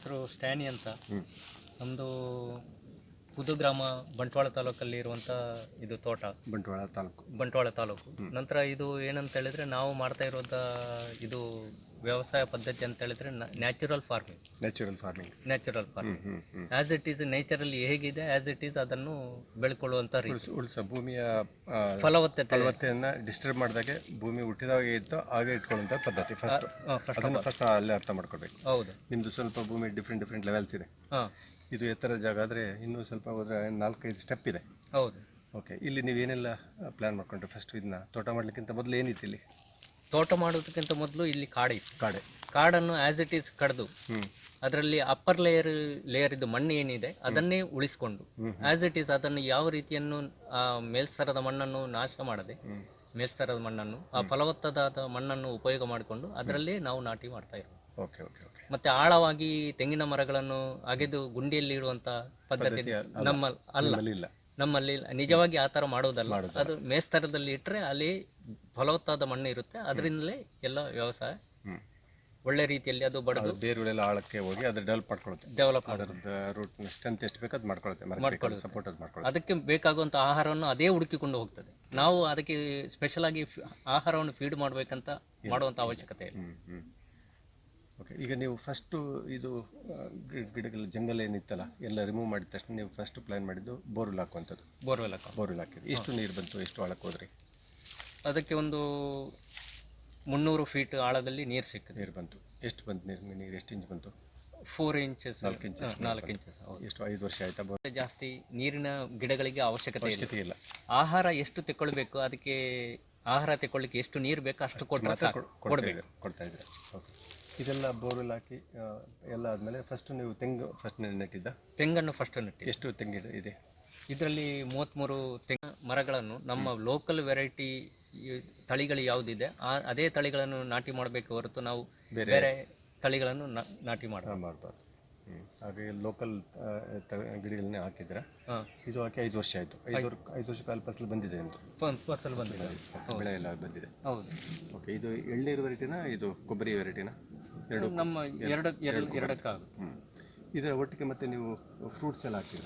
ಹೆಸರು ಸ್ಟ್ಯಾನಿ ಅಂತ. ನಮ್ಮದು ಕುದು ಗ್ರಾಮ ಬಂಟ್ವಾಳ ತಾಲೂಕಲ್ಲಿ ಇರುವಂಥ ಇದು ತೋಟ. ಬಂಟ್ವಾಳ ತಾಲೂಕು. ಬಂಟ್ವಾಳ ತಾಲೂಕು. ನಂತರ ಇದು ಏನಂತ ಹೇಳಿದ್ರೆ ನಾವು ಮಾಡ್ತಾ ಇರೋದ ಇದು ವ್ಯವಸಾಯ ಪದ್ಧತಿ ಅಂತ ಹೇಳಿದ್ರೆ natural farming natural farming natural farming as it is ನೇಚರಲ್ಲಿ ಹೇಗಿದೆ ಆಸ್ ಇಟ್ ಈಸ್ ಅದನ್ನು ಬೆಳ್ಕೊಳ್ಳುವಂತ ಉಳ್ಸ- ಭೂಮಿಯ ಫಲವತ್ತತೆ. ಫಲವತ್ತೆಯನ್ನ ಡಿಸ್ಟರ್ಬ್ ಮಾಡಿದಾಗೆ ಭೂಮಿ ಹುಟ್ಟಿದಾಗ ಇತ್ತು ಹಾಗೆ ಇಟ್ಕೊಳ್ಳುವಂತ ಪದ್ಧತಿ ಫಸ್ಟ್ ಅದನ್ನು ಫಸ್ಟ್ ಅಲ್ಲೇ ಅರ್ಥ ಮಾಡ್ಕೊಬೇಕು. ಹೌದು. ನಿಮ್ದು ಸ್ವಲ್ಪ ಭೂಮಿ ಡಿಫ್ರೆಂಟ್ ಡಿಫ್ರೆಂಟ್ ಲೆವೆಲ್ಸ್ ಇದೆ. ಇದು ಎತ್ತರ ಜಾಗ ಆದ್ರೆ ಇನ್ನೂ ಸ್ವಲ್ಪ ಹೋದ್ರೆ ನಾಲ್ಕೈದು ಸ್ಟೆಪ್ ಇದೆ. ಹೌದು. ಓಕೆ ಇಲ್ಲಿ ನೀವೇನೆಲ್ಲ ಪ್ಲಾನ್ ಮಾಡ್ಕೊಂಡ್ರಿ ಫಸ್ಟ್ ಇದನ್ನ? ತೋಟ ಮಾಡ್ಲಿಕ್ಕಿಂತ ಮೊದಲು ಏನಿತ್ತು ಇಲ್ಲಿ? ತೋಟ ಮಾಡೋದಕ್ಕಿಂತ ಮೊದಲು ಇಲ್ಲಿ ಕಾಡಿತ್ತು ಕಾಡೆ. ಕಾಡನ್ನು ಆಸ್ ಇಟ್ ಈಸ್ ಕಡ್ದು ಅದರಲ್ಲಿ ಅಪ್ಪರ್ ಲೇಯರ್ ಲೇಯರ್ ಇದು ಮಣ್ಣು ಏನಿದೆ ಅದನ್ನೇ ಉಳಿಸ್ಕೊಂಡು ಆಸ್ ಇಟ್ ಈಸ್ ಅದನ್ನು ಯಾವ ರೀತಿಯನ್ನು ಆ ಮೇಲ್ಸ್ತರದ ಮಣ್ಣನ್ನು ನಾಶ ಮಾಡದೆ ಮೇಲ್ಸ್ತರದ ಮಣ್ಣನ್ನು ಆ ಫಲವತ್ತದಾದ ಮಣ್ಣನ್ನು ಉಪಯೋಗ ಮಾಡಿಕೊಂಡು ಅದರಲ್ಲೇ ನಾವು ನಾಟಿ ಮಾಡ್ತಾ ಇರೋದು. Okay okay okay. ಮತ್ತೆ ಆಳವಾಗಿ ತೆಂಗಿನ ಮರಗಳನ್ನು ಅಗೆದು ಗುಂಡಿಯಲ್ಲಿ ಇಡುವಂತ ಪದ್ಧತಿ ನಮ್ಮ ಅಲ್ಲ. ಅಲ್ಲಿ. ನಮ್ಮಲ್ಲಿ ನಿಜವಾಗಿ ಆ ತರ ಮಾಡೋದಲ್ಲ. ಅದು ಮೇಸ್ತರದಲ್ಲಿ ಇಟ್ಟರೆ ಅಲ್ಲಿ ಫಲವತ್ತಾದ ಮಣ್ಣು ಇರುತ್ತೆ. ಅದರಿಂದಲೇ ಎಲ್ಲ ವ್ಯವಸಾಯ ಹ್ಮ್. ಒಳ್ಳೆ ರೀತಿಯಲ್ಲಿ ಅದು ಬಡದು ಬೇರುಗಳೆಲ್ಲ ಆಳಕ್ಕೆ ಹೋಗಿ ಅದು ಡೆವಲಪ್ ಮಾಡ್ಕೊಳುತ್ತೆ. ಡೆವಲಪ್ ಅದರದ್ದು ರೂಟ್ ಸ್ಟ್ರೆಂತ್ ಎಷ್ಟು ಬೇಕು ಅದು ಮಾಡ್ಕೊಳುತ್ತೆ. ಮಾಡ್ಕೊಳ್ಳಿ ಸಪೋರ್ಟ್ ಅದು ಮಾಡ್ಕೊಳ್ಳಿ ಅದಕ್ಕೆ ಬೇಕಾಗುವಂಥ ಆಹಾರವನ್ನು ಅದೇ ಹುಡುಕಿಕೊಂಡು ಹೋಗ್ತದೆ. ನಾವು ಅದಕ್ಕೆ ಸ್ಪೆಷಲ್ ಆಗಿ ಆಹಾರವನ್ನು ಫೀಡ್ ಮಾಡಬೇಕಂತ ಮಾಡುವಂಥ ಅವಶ್ಯಕತೆ ಇಲ್ಲ. ಓಕೆ ಈಗ ನೀವು ಫಸ್ಟು ಇದು ಗಿಡಗಳ ಜಂಗಲ್ ಏನಿತ್ತಲ್ಲ ಎಲ್ಲ ರಿಮೂವ್ ಮಾಡಿದ ತಕ್ಷಣ ನೀವು ಫಸ್ಟ್ ಪ್ಲಾನ್ ಮಾಡಿದ್ದು ಬೋರ್ವೆಲ್ ಹಾಕುವಂಥದ್ದು. ಬೋರ್ವೆಲ್ ಹಾಕೋ ಬೋರ್ವೆಲ್ ಹಾಕಿದ್ರಿ ಎಷ್ಟು ನೀರು ಬಂತು ಎಷ್ಟು ಆಳಕ್ಕೆ ಹೋದ್ರಿ? ಅದಕ್ಕೆ ಒಂದು ಮುನ್ನೂರು ಫೀಟ್ ಆಳದಲ್ಲಿ ನೀರು ಸಿಕ್ಕಿದೆ. ನೀರು ಬಂತು. ಎಷ್ಟು ಬಂತು ನೀರು ನೀರು ಎಷ್ಟು ಇಂಚ್ ಬಂತು? ಫೋರ್ ಇಂಚಸ್ ನಾಲ್ಕು ಇಂಚಸ್ ನಾಲ್ಕು ಇಂಚಸ್ ಎಷ್ಟು ಐದು ವರ್ಷ ಆಯ್ತಾ ಬರುತ್ತೆ ಜಾಸ್ತಿ ನೀರಿನ ಗಿಡಗಳಿಗೆ ಅವಶ್ಯಕತೆ ಇಲ್ಲ. ಅವಶ್ಯಕತೆ ಇಲ್ಲ. ಆಹಾರ ಎಷ್ಟು ತೆಕ್ಕೊಳ್ಬೇಕು ಅದಕ್ಕೆ ಆಹಾರ ತೆಕ್ಕೊಳ್ಳಿಕ್ಕೆ ಎಷ್ಟು ನೀರು ಬೇಕು ಅಷ್ಟು ಕೊಟ್ಟರೆ ಸಾಕು. ಕೊಡ್ತಾ ಇದ್ದಾರೆ ಕೊಡ್ತಾ ಇದ್ದಾರೆ. ಓಕೆ. ಇದೆಲ್ಲ ಬೋರ್ವೆಲ್ ಹಾಕಿ ಆ, ಎಲ್ಲ ಆದಮೇಲೆ ಫಸ್ಟ್ ನೀವು ತೆಂಗು ಫಸ್ಟ್ ನೆಟ್ಟಿದ್ದ? ತೆಂಗನ್ನು ಫಸ್ಟ್ ನೆಟ್ಟಿ ಎಷ್ಟು ತೆಂಗು ಇದೆ? ಇದರಲ್ಲಿ ಮೂವತ್ತ್ಮೂರು ತೆಂಗ ಮರಗಳನ್ನು ನಮ್ಮ ಲೋಕಲ್ ವೆರೈಟಿ ತಳಿಗಳು ಯಾವುದಿದೆ ಆ ಅದೇ ತಳಿಗಳನ್ನು ನಾಟಿ ಮಾಡಬೇಕು ಹೊರತು ನಾವು ಬೇರೆ ತಳಿಗಳನ್ನು ನಾಟಿ ಮಾಡಬಾರ್ದು. ಹಾಗೆ ಲೋಕಲ್ ಗಿಡಗಳನ್ನೇ ಹಾಕಿದ್ರೆ ಇದು ಹಾಕಿ ಐದು ವರ್ಷ ಆಯಿತು. ಐದು ಐದು ವರ್ಷ ಕಾಲ ಫಸಲು ಬಂದಿದೆ ಅಂತ ಫಸಲು ಬಂದಿದೆ. ಬೆಳೆ ಎಲ್ಲ ಬಂದಿದೆ. ಹೌದು. ಓಕೆ ಇದು ಎಳ್ನೀರು ವೆರೈಟಿನ ಇದು ಕೊಬ್ಬರಿ ವೆರೈಟಿನ? ಎರಡು ನಮ್ಮ ಎರಡು ಎರಡು ಎರಡಕ್ಕಾಗುತ್ತೆ. ಇದರ ಒಟ್ಟಿಗೆ ಮತ್ತೆ ನೀವು ಫ್ರೂಟ್ಸ್ ಎಲ್ಲ ಹಾಕ್ತೀರ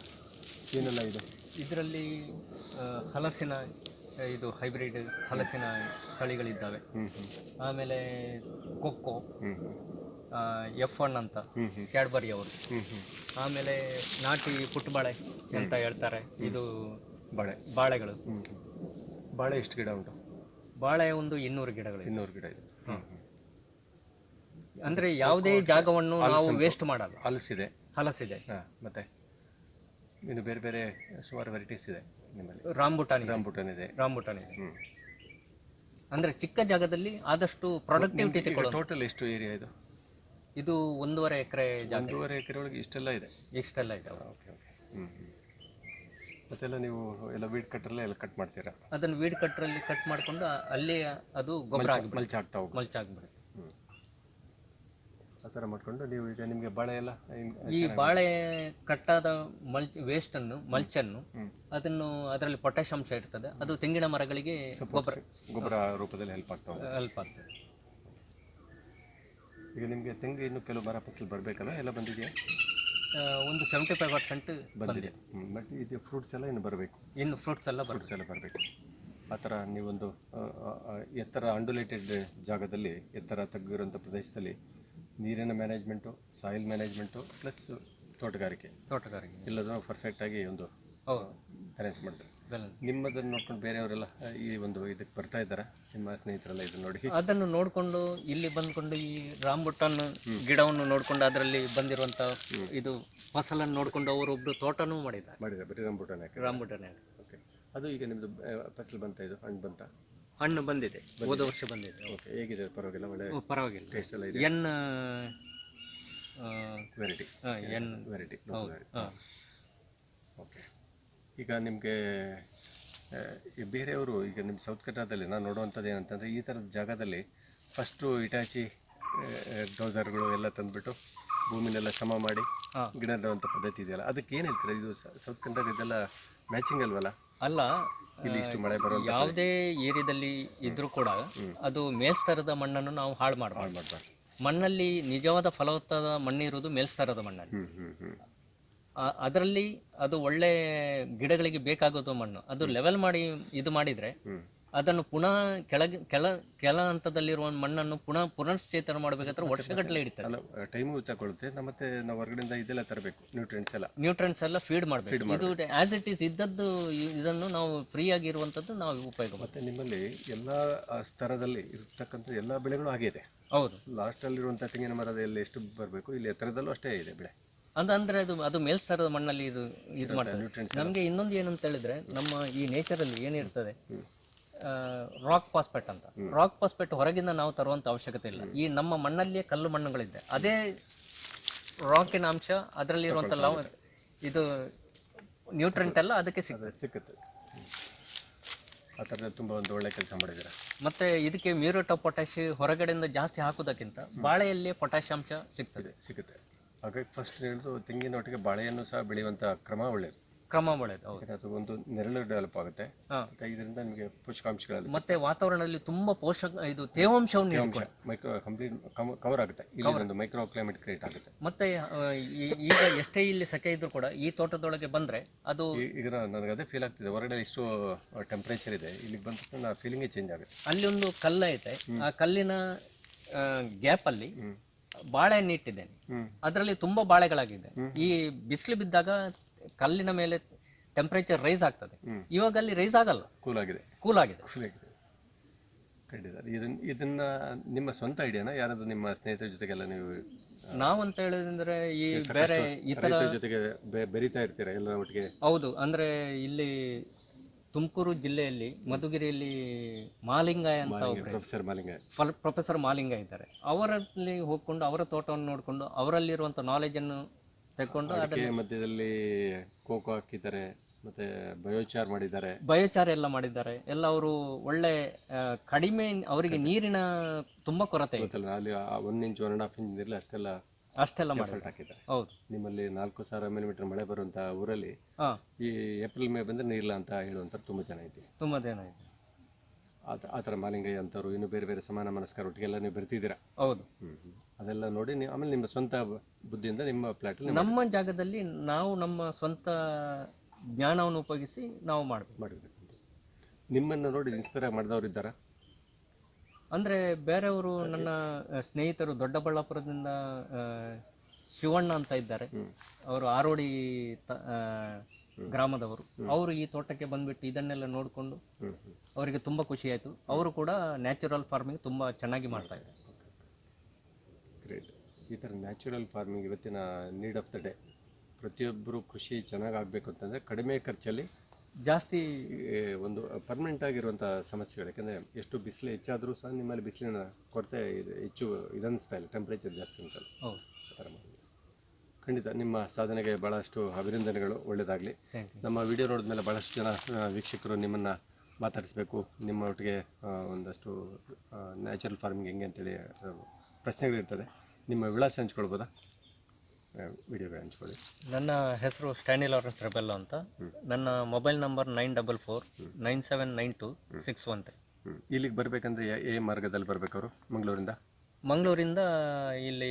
ಏನೆಲ್ಲ ಇದೆ? ಇದರಲ್ಲಿ ಹಲಸಿನ ಇದು ಹೈಬ್ರಿಡ್ ಹಲಸಿನ ತಳಿಗಳಿದ್ದಾವೆ. ಆಮೇಲೆ ಕೊಕ್ಕೋ ಎಫ್ ಒನ್ ಅಂತ ಕ್ಯಾಡ್ಬರಿ ಅವರು. ಆಮೇಲೆ ನಾಟಿ ಪುಟ್ಟಬಾಳೆ ಅಂತ ಹೇಳ್ತಾರೆ. ಇದು ಬಾಳೆ. ಬಾಳೆಗಳು. ಬಾಳೆ ಎಷ್ಟು ಗಿಡ ಉಂಟು? ಬಾಳೆ ಒಂದು ಇನ್ನೂರು ಗಿಡಗಳು ಇನ್ನೂರು ಗಿಡ ಇದೆ. ಅಂದ್ರೆ ಯಾವುದೇ ಜಾಗವನ್ನು ನಾವು ವೇಸ್ಟ್ ಮಾಡಲ್ಲ. ಹಲಸಿದೆ. ಹಲಸಿದೆ. ಮತ್ತೆ ಇನ್ನು ಬೇರೆ ಬೇರೆ ಸುಮಾರು ವೆರೈಟೀಸ್ ಇದೆ. ನಿಮ್ಮಲ್ಲಿ? ರಾಂಬುಟಾನ್ ಇದೆ. ರಾಂಬುಟಾನ್ ಇದೆ. ರಾಂಬುಟಾನ್ ಇದೆ. ಅಂದ್ರೆ ಚಿಕ್ಕ ಜಾಗದಲ್ಲಿ ಆದಷ್ಟು ಪ್ರೊಡಕ್ಟಿವಿಟಿ ತಗೊಳ್ಳೋದು. ಟೋಟಲ್ ಎಷ್ಟು ಏರಿಯಾ ಇದು? ಇದು ಒಂದೂವರೆ ಎಕರೆ ಜಾಗ ಒಂದೂವರೆ ಎಕರೆ ಒಳಗೆ ಇಷ್ಟೆಲ್ಲ ಇದೆ? ಇಷ್ಟೆಲ್ಲ ಇದೆ. ಓಕೆ ಓಕೆ ಹ್ಞೂ ಹ್ಞೂ ಮತ್ತೆಲ್ಲ ನೀವು ಎಲ್ಲ ವೀಡ್ ಕಟ್ಟರಲ್ಲೇ ಎಲ್ಲ ಕಟ್ ಮಾಡ್ತೀರಾ? ಅದನ್ನ ವೀಡ್ ಕಟ್ರಲ್ಲಿ ಕಟ್ ಮಾಡ್ಕೊಂಡು ಅಲ್ಲಿ ಅದು ಗೊಬ್ಬರ ಆಗ್ಬಿಡುತ್ತೆ ಮಲ್ಚ್ ಆಗ್ತಾ ಹೋಗಿ ಮಲ್ಚ್ ಆಗ್ಬಿಡುತ್ತೆ ಹ್ಞೂ ಆ ಥರ ಮಾಡ್ಕೊಂಡು ನೀವು ಈಗ ನಿಮಗೆ ಬಾಳೆ ಎಲ್ಲ ಇನ್- ಈ ಬಾಳೆ ಕಟ್ಟಾದ ಮಲ್ಚ್ ವೇಸ್ಟ್ ಅನ್ನು ಮಲ್ಚನ್ನು ಅನ್ನು ಅದನ್ನು ಅದರಲ್ಲಿ ಪೊಟ್ಯಾಶ್ ಅಂಶ ಇರ್ತದೆ. ಅದು ತೆಂಗಿನ ಮರಗಳಿಗೆ ಗೊಬ್ಬರ ಗೊಬ್ಬರ ರೂಪದಲ್ಲಿ ಹೆಲ್ಪ್ ಆಗ್ತಾ ಹೋಗುತ್ತೆ ಹೆಲ್ಪ್ ಆಗ್ತದೆ. ಈಗ ನಿಮಗೆ ತೆಂಗು ಇನ್ನು ಕೆಲವು ಮರ ಫಸಲು ಬರಬೇಕಲ್ಲ? ಎಲ್ಲ ಬಂದಿದೆಯಾ? ಆ, ಒಂದು ಸೆವೆಂಟಿ ಫೈವ್ ಪರ್ಸೆಂಟ್ ಬಂದಿದೆ. ಬಟ್ ಇದು ಫ್ರೂಟ್ಸ್ ಎಲ್ಲ ಇನ್ನು ಬರಬೇಕು. ಇನ್ನು ಫ್ರೂಟ್ಸ್ ಎಲ್ಲ ಫ್ರೂಟ್ಸ್ ಎಲ್ಲ ಬರಬೇಕು. ಆ ಥರ ನೀವೊಂದು ಆ, ಆ, ಆ, ಎತ್ತರ ಅಂಡುಲೇಟೆಡ್ ಜಾಗದಲ್ಲಿ ಎತ್ತರ ತಗ್ಗಿರುವಂಥ ಪ್ರದೇಶದಲ್ಲಿ ನೀರಿನ ಮ್ಯಾನೇಜ್ಮೆಂಟು ಸಾಯಿಲ್ ಮ್ಯಾನೇಜ್ಮೆಂಟು ಪ್ಲಸ್ ತೋಟಗಾರಿಕೆ. ತೋಟಗಾರಿಕೆ. ಇಲ್ಲದನ್ನು ಪರ್ಫೆಕ್ಟಾಗಿ ಒಂದು ಅರೇಂಜ್ ಮಾಡಿದ್ರೆ. ನಿಮ್ಮದನ್ನು ನೋಡ್ಕೊಂಡು ಬೇರೆಯವರೆಲ್ಲ ಈ ಒಂದು ಇದಕ್ಕೆ ಬರ್ತಾ ಇದ್ದಾರೆ? ನಿಮ್ಮ ಸ್ನೇಹಿತರೆಲ್ಲ ಇದು ನೋಡಿ. ಅದನ್ನು ನೋಡಿಕೊಂಡು ಇಲ್ಲಿ ಬಂದ್ಕೊಂಡು ಈ ರಾಂಬುಟಾನ್ ಗಿಡವನ್ನು ನೋಡಿಕೊಂಡು ಅದರಲ್ಲಿ ಬಂದಿರುವಂಥ ಇದು ಫಸಲನ್ನು ನೋಡಿಕೊಂಡು ಅವರೊಬ್ಬರು ತೋಟನೂ ಮಾಡಿದ್ದಾರೆ. ಮಾಡಿದ್ದಾರೆ ಬರೀ ಯಾಕೆ ರಾಂಬುಟಾನ್ ಓಕೆ ಅದು ಈಗ ನಿಮ್ಮದು ಫಸಲು ಬಂತ ಇದು ಹಣ್ಣು ಬಂತ? ಹಣ್ಣು ಬಂದಿದೆ. ಹೋದ ವರ್ಷ ಬಂದಿದೆ. ಓಕೆ ಹೇಗಿದೆ? ಪರವಾಗಿಲ್ಲ ಒಳ್ಳೆ ಓ, ಪರವಾಗಿಲ್ಲ. ಟೇಸ್ಟ್ ಎಲ್ಲ ಇದೆ ಎನ್ ವೆರೈಟಿ ಎನ್ ವೆರೈಟಿ ಹಾಂ. ಓಕೆ. ಈಗ ನಿಮಗೆ ಬೇರೆಯವರು ಈಗ ನಿಮ್ಮ ಸೌತ್ ಕರ್ನಾಟಕದಲ್ಲಿ ನಾನು ನೋಡುವಂಥದ್ದು ಏನಂತಂದರೆ ಈ ಥರದ ಜಾಗದಲ್ಲಿ ಫಸ್ಟು ಇಟಾಚಿ ಡೋಸರ್ಗಳು ಎಲ್ಲ ತಂದುಬಿಟ್ಟು ಭೂಮಿನೆಲ್ಲ ಸಮ ಮಾಡಿ ಹಾ. ಗಿಡ ನೆಡುವಂಥ ಪದ್ಧತಿ ಇದೆಯಲ್ಲ ಅದಕ್ಕೆ ಏನು ಹೇಳ್ತೀರಾ? ಇದು ಸೌತ್ ಕನ್ನಡ ಇದೆಲ್ಲ ಮ್ಯಾಚಿಂಗ್ ಅಲ್ವಲ್ಲ? ಅಲ್ಲ ಇಲ್ಲಿ ಇಷ್ಟು ಮಳೆ ಬರೋ ಯಾವುದೇ ಏರಿಯಾದಲ್ಲಿ ಇದ್ರೂ ಕೂಡ ಅದು ಮೇಲ್ಸ್ತರದ ಮಣ್ಣನ್ನು ನಾವು ಹಾಳು ಮಾಡಬಾರ್ದು. ಮಣ್ಣಲ್ಲಿ ನಿಜವಾದ ಫಲವತ್ತಾದ ಮಣ್ಣು ಇರುವುದು ಮೇಲ್ಸ್ತರದ ಮಣ್ಣಲ್ಲಿ. ಅದರಲ್ಲಿ ಅದು ಒಳ್ಳೆ ಗಿಡಗಳಿಗೆ ಬೇಕಾಗೋದು ಮಣ್ಣು. ಅದು ಲೆವೆಲ್ ಮಾಡಿ ಇದು ಮಾಡಿದ್ರೆ ಅದನ್ನು ಪುನಃ ಕೆಳಗೆ ಕೆಳ ಕೆಳ ಹಂತದಲ್ಲಿರುವ ಮಣ್ಣನ್ನು ಪುನಃ ಪುನಶ್ಚೇತನ ಮಾಡಬೇಕಾದ್ರೆ ವರ್ಷಗಟ್ಟಲೆ ಇಡ್ತಾರೆ ಅಲ್ಲ ಟೈಮು ತಗೊಳುತ್ತೆ ಮತ್ತೆ ನಾವು ಹೊರಗಡೆಯಿಂದ ಇದೆಲ್ಲ ತರಬೇಕು ನ್ಯೂಟ್ರಿಯೆಂಟ್ಸ್ ಎಲ್ಲ. ನ್ಯೂಟ್ರೆನ್ಸ್ ಎಲ್ಲ ಫೀಡ್ ಮಾಡಬೇಕು. ಇದು ಆಸ್ ಇಟ್ ಈಸ್ ಇದ್ದದ್ದು ಇದನ್ನು ನಾವು ಫ್ರೀ ಆಗಿರುವಂಥದ್ದು ನಾವು ಉಪಯೋಗ ಮತ್ತೆ ನಿಮ್ಮಲ್ಲಿ ಎಲ್ಲ ಸ್ತರದಲ್ಲಿ ಇರತಕ್ಕಂಥ ಎಲ್ಲ ಬೆಳೆಗಳು ಆಗಿದೆ ಹೌದು. ಲಾಸ್ಟಲ್ಲಿರುವಂಥ ತೆಂಗಿನ ಮರದ ಎಲ್ಲ ಎಷ್ಟು ಬರಬೇಕು? ಇಲ್ಲಿ ಎತ್ತರದಲ್ಲೂ ಅಷ್ಟೇ ಇದೆ ಬೆಳೆ. ಅದಂದ್ರೆ ಅದು ಅದು ಮೇಲ್ಸ್ತರದ ಮಣ್ಣಲ್ಲಿ ಇದು ಇದು ಮಾಡ್ತಾರೆ ನಮಗೆ ಇನ್ನೊಂದು ಏನಂತ ಹೇಳಿದ್ರೆ ನಮ್ಮ ಈ ನೇಚರಲ್ಲಿ ಏನಿರ್ತದೆ? ರಾಕ್ ಫಾಸ್ಪೆಟ್ ಅಂತ. ರಾಕ್ ಫಾಸ್ಪೆಟ್ ಹೊರಗಿಂದ ನಾವು ತರುವಂತ ಅವಶ್ಯಕತೆ ಇಲ್ಲ. ಈ ನಮ್ಮ ಮಣ್ಣಲ್ಲಿಯೇ ಕಲ್ಲು ಮಣ್ಣುಗಳಿದೆ. ಅದೇ ರಾಕಿನ ಅಂಶ ಅದರಲ್ಲಿ ಇರುವಂತ ಲವ ಇದು ನ್ಯೂಟ್ರೆಂಟ್ ಎಲ್ಲ ಅದಕ್ಕೆ ಸಿಗ್ತದೆ. ಸಿಕ್ಕುತ್ತೆ ಆ ತುಂಬ ಒಂದು ಒಳ್ಳೆ ಕೆಲಸ ಮಾಡಿದ್ದೀರಾ. ಮತ್ತೆ ಇದಕ್ಕೆ ಮ್ಯೂರೇಟ್ ಆಫ್ ಪೊಟ್ಯಾಶ್ ಹೊರಗಡೆಯಿಂದ ಜಾಸ್ತಿ ಹಾಕೋದಕ್ಕಿಂತ ಬಾಳೆಯಲ್ಲಿ ಪೊಟ್ಯಾಶ್ ಅಂಶ ಸಿಗ್ತದೆ. ಸಿಗುತ್ತೆ. ಹಾಗಾಗಿ ಫಸ್ಟ್ ಹೇಳಿದ್ರು ತೆಂಗಿನ ಒಟ್ಟಿಗೆ ಬಾಳೆಯನ್ನು ಸಹ ಬೆಳೆಯುವಂಥ ಕ್ರಮ ಒಳ್ಳೆಯದು ಕ್ರಮ ಒಳ್ಳೆಯದು ಹೌದು. ಯಾಕಂದ್ರೆ ಅದು ಒಂದು ನೆರಳು ಡೆವಲಪ್ ಆಗುತ್ತೆ. ಹಾ. ಮತ್ತೆ ಇದರಿಂದ ನಿಮಗೆ ಪೋಷಕಾಂಶಗಳಲ್ಲಿ ಮತ್ತೆ ವಾತಾವರಣದಲ್ಲಿ ತುಂಬಾ ಪೋಷಕ ಇದು ತೇವಾಂಶವನ್ನು ಮೈಕ್ರೋ ಕಂಪ್ಲೀಟ್ ಕವರ್ ಆಗುತ್ತೆ. ಇಲ್ಲಿ ಒಂದು ಮೈಕ್ರೋ ಕ್ಲೈಮೇಟ್ ಕ್ರಿಯೇಟ್ ಆಗುತ್ತೆ. ಮತ್ತೆ ಆ, ಈ- ಈಗ ಎಷ್ಟೇ ಇಲ್ಲಿ ಸೆಕೆ ಇದ್ರು ಕೂಡ ಈ ತೋಟದೊಳಗೆ ಬಂದ್ರೆ ಅದು ಈ- ಈಗ ನಾ- ನನಗೆ ಅದೇ ಫೀಲ್ ಆಗ್ತಿದೆ. ಹೊರಗಡೆ ಇಷ್ಟು ಟೆಂಪರೇಚರ್ ಇದೆ. ಇಲ್ಲಿ ಬಂದ ತಕ್ಷಣ ಫೀಲಿಂಗೇ ಚೇಂಜ್ ಆಗುತ್ತೆ. ಅಲ್ಲಿ ಒಂದು ಕಲ್ಲ ಐತೆ. ಆ ಕಲ್ಲಿನ ಗ್ಯಾಪ್ ಅಲ್ಲಿ ಬಾಳೆಹಣ್ಣು ಇಟ್ಟಿದ್ದೇನೆ ಹ್ಮ್. ಅದರಲ್ಲಿ ತುಂಬಾ ಬಾಳೆಗಳಾಗಿದೆ ಈ ಬಿಸಿಲು ಬಿದ್ದಾಗ ಕಲ್ಲಿನ ಮೇಲೆ ಟೆಂಪರೇಚರ್ ರೈಸ್ ಆಗ್ತದೆ. ಇವಾಗ ಅಲ್ಲಿ ರೈಸ್ ಆಗಲ್ಲ. ಕೂಲ್ ಆಗಿದೆ ಕೂಲ್ ಆಗಿದೆ ಖಂಡಿತ. ಇದನ್ನ ಇದನ್ನ ನಿಮ್ಮ ಸ್ವಂತ ಐಡಿಯಾನ ಯಾರಾದ್ರೂ ನಿಮ್ಮ ಸ್ನೇಹಿತರ ಜೊತೆಗೆಲ್ಲ ನೀವು ನಾವಂತ ಹೇಳಿದ್ರೆ ಈ ಬೇರೆ ಇತರ ಜೊತೆಗೆ ಬೆರಿತಾ ಇರ್ತೀರಾ ಎಲ್ಲ ಒಟ್ಟಿಗೆ? ಹೌದು. ಅಂದ್ರೆ ಇಲ್ಲಿ ತುಮಕೂರು ಜಿಲ್ಲೆಯಲ್ಲಿ ಮಧುಗಿರಿಯಲ್ಲಿ ಮಾಲಿಂಗಾಯ ಅಂತ ಪ್ರೊಫೆಸರ್ ಮಾಲಿಂಗ ಪ್ರೊಫೆಸರ್ ಮಾಲಿಂಗ ಇದ್ದಾರೆ. ಅವರಲ್ಲಿ ಹೋಗ್ಕೊಂಡು ಅವರ ತೋಟವನ್ನು ನೋಡಿಕೊಂಡು ಅವರಲ್ಲಿರುವಂಥ ನಾಲೆಜನ್ನು ತೆಗೆದುಕೊಂಡು ಅಡಿಕೆ ಮಧ್ಯದಲ್ಲಿ ಕೋಕೋ ಹಾಕಿದ್ದಾರೆ ಮತ್ತೆ ಬಯೋಚಾರ್ ಮಾಡಿದ್ದಾರೆ. ಬಯೋಚಾರ ಎಲ್ಲ ಮಾಡಿದ್ದಾರೆ. ಎಲ್ಲ ಅವರು ಒಳ್ಳೆ ಕಡಿಮೆ ಅವರಿಗೆ ನೀರಿನ ತುಂಬಾ ಕೊರತೆ ಇದೆ. ಗೊತ್ತಲ್ಲ ಅಲ್ಲಿ one inch one and half inch ನೀರಲ್ಲಿ ಅಷ್ಟೆಲ್ಲ ಅಷ್ಟೆಲ್ಲ ಮಾಡಿ ಹಾಕಿದ್ದಾರೆ. ಹೌದು. ನಿಮ್ಮಲ್ಲಿ ನಾಲ್ಕು ಸಾವಿರ ಮಿಲಿಮೀಟರ್ ಮಳೆ ಬರುವಂತ ಊರಲ್ಲಿ ಹಾ. ಈ ಏಪ್ರಿಲ್ ಮೇ ಬಂದ್ರೆ ನೀರಿಲ್ಲ ಅಂತ ಹೇಳುವಂತ ತುಂಬಾ ಜನ ಐತಿ ತುಂಬಾ ಜನ ಇದೆ ಆ ತ- ಆ ಥರ ಮಾಲಿಂಗಯ್ಯ ಅಂತವ್ರು ಇನ್ನು ಬೇರೆ ಬೇರೆ ಸಮಾನ ಮನಸ್ಕರ ಒಟ್ಟಿಗೆಲ್ಲ ನೀವು ಬರ್ತಿದ್ದೀರಾ? ಹೌದು. ಹ್ಮ್ ಹ್ಮ್. ಅದೆಲ್ಲ ನೋಡಿ ನೀವು ಆಮೇಲೆ ನಿಮ್ಮ ಸ್ವಂತ ಬುದ್ಧಿಯಿಂದ ನಿಮ್ಮ ಪ್ಲಾಟಲ್ಲಿ ನಮ್ಮ ಜಾಗದಲ್ಲಿ ನಾವು ನಮ್ಮ ಸ್ವಂತ ಜ್ಞಾನವನ್ನು ಉಪಯೋಗಿಸಿ ನಾವು ಮಾಡಬೇಕು. ಮಾಡಬೇಕು ನಿಮ್ಮನ್ನು ನೋಡಿ ಇನ್ಸ್ಪೈರ್ ಮಾಡಿದವರು ಇದ್ದಾರಾ? ಅಂದರೆ ಬೇರೆಯವರು ನನ್ನ ಸ್ನೇಹಿತರು ದೊಡ್ಡಬಳ್ಳಾಪುರದಿಂದ ಶಿವಣ್ಣ ಅಂತ ಇದ್ದಾರೆ. ಅವರು ಆರೋಡಿ ಗ್ರಾಮದವರು. ಅವರು ಈ ತೋಟಕ್ಕೆ ಬಂದ್ಬಿಟ್ಟು ಇದನ್ನೆಲ್ಲ ನೋಡಿಕೊಂಡು ಅವರಿಗೆ ತುಂಬ ಖುಷಿ ಆಯಿತು. ಅವರು ಕೂಡ ನ್ಯಾಚುರಲ್ ಫಾರ್ಮಿಂಗ್ ತುಂಬ ಚೆನ್ನಾಗಿ ಮಾಡ್ತಾ ಇದ್ದಾರೆ. ಈ ಥರ ನ್ಯಾಚುರಲ್ ಫಾರ್ಮಿಂಗ್ ಇವತ್ತಿನ ನೀಡ್ ಆಫ್ ದ ಡೇ. ಪ್ರತಿಯೊಬ್ಬರು ಕೃಷಿ ಚೆನ್ನಾಗಿ ಆಗಬೇಕು ಅಂತಂದರೆ ಕಡಿಮೆ ಖರ್ಚಲ್ಲಿ ಜಾಸ್ತಿ ಒಂದು ಪರ್ಮನೆಂಟ್ ಆಗಿರುವಂಥ ಸಮಸ್ಯೆಗಳು. ಯಾಕಂದರೆ ಎಷ್ಟು ಬಿಸಿಲು ಹೆಚ್ಚಾದರೂ ಸಹ ನಿಮ್ಮಲ್ಲಿ ಬಿಸಿಲಿನ ಕೊರತೆ ಇದು ಹೆಚ್ಚು ಇದನ್ನಿಸ್ತಾ ಇಲ್ಲ ಟೆಂಪ್ರೇಚರ್ ಜಾಸ್ತಿ ಅನ್ಸಲ್ಲ ಹೌದು. ಆ ಥರ ಮಾಡಿ ಖಂಡಿತ ನಿಮ್ಮ ಸಾಧನೆಗೆ ಭಾಳಷ್ಟು ಅಭಿನಂದನೆಗಳು ಒಳ್ಳೆಯದಾಗಲಿ ನಮ್ಮ ವಿಡಿಯೋ ನೋಡಿದ್ಮೇಲೆ ಭಾಳಷ್ಟು ಜನ ವೀಕ್ಷಕರು ನಿಮ್ಮನ್ನು ಮಾತಾಡಿಸ್ಬೇಕು. ನಿಮ್ಮ ಒಟ್ಟಿಗೆ ಒಂದಷ್ಟು ನ್ಯಾಚುರಲ್ ಫಾರ್ಮಿಂಗ್ ಹೆಂಗೆ ಅಂತೇಳಿ ಪ್ರಶ್ನೆಗಳಿರ್ತದೆ. ನಿಮ್ಮ ವಿಳಾಸ ಹಂಚ್ಕೊಳ್ಬೋದಾ? ವಿಡಿಯೋಗಳು ಹಂಚ್ಕೊಳ್ಳಿ. ನನ್ನ ಹೆಸರು ಸ್ಟ್ಯಾನಿ ಲಾರೆನ್ಸ್ ರೆಬೆಲ್ಲ ಅಂತ. ನನ್ನ mobile number nine double four nine seven nine two six one three. ಇಲ್ಲಿಗೆ ಬರಬೇಕಂದ್ರೆ ಏ ಮಾರ್ಗದಲ್ಲಿ ಬರಬೇಕು ಅವರು ಮಂಗಳೂರಿಂದ? ಮಂಗಳೂರಿಂದ ಇಲ್ಲಿ